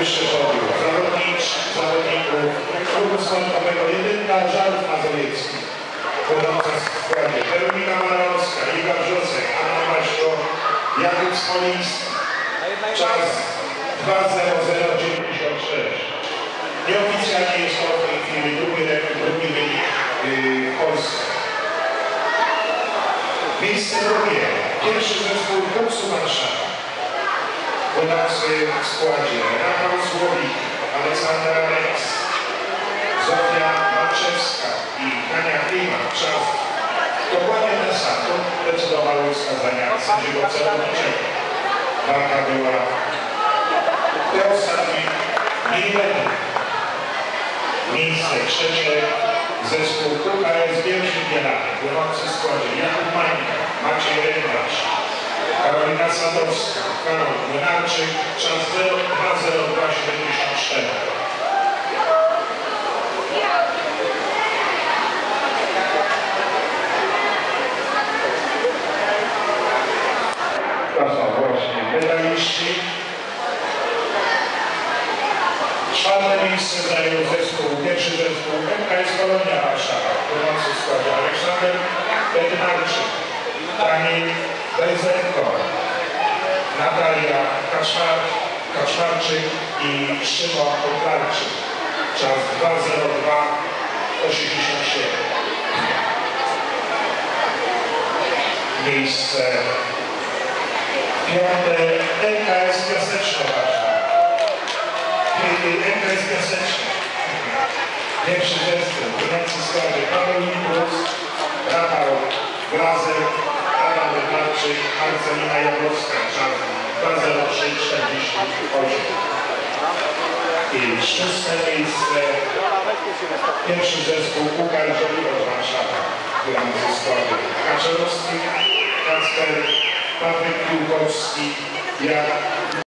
najwyższe podium. Zawodnicz, zawodników klubu sportowego Jedynka Żarów Mazowieckich. Będąca w składzie Weronika Marowska, Iga Wrzosek, Anna Maśko, Jakub Smoliński. Czas 2.0096. Nieoficjalnie jest to w tej chwili drugi, drugi wynik yy, w Polsce. Miejsce drugie. Pierwszy zespół Koksu Warszawa. Będący w składzie Rafał Słowik, Aleksander Aleks, Zofia Malczewska i Hania Klima. Czas dokładnie ten sam. To decydowały wskazania sędziego celowniczego. Walka była te ostatnie milimetry. Miejsce trzecie zespół KS Bielski Bielany, będący w składzie Jakub Mańka, Maciej Karolina Sadowska, Karol Młynarczyk, czas 2.02.74. To są właśnie medaliści. Czwarte miejsce zajął zespół, pierwszy zespół MKS Kolonia Warszawa, w składzie Aleksander Bednarczyk, Daniel Bezenko, Natalia Kaczmar, Kaczmarczyk i Szymon Podlarczyk. Czas 2.02.87. Miejsce piąte MKS Piaseczno Warszawa. MKS Piaseczno. Pierwszy zespół, będący w składzie Paweł Impuls, Rafał Glazer, Adam Bednarczyk, Marcelina Jablowska, czas 2.03.48. I szóste miejsce, pierwszy zespół Ukar Żoliborz Warszawa, będący w składzie Kaczorowski, Kacper, Patryk Piłkowski, Jan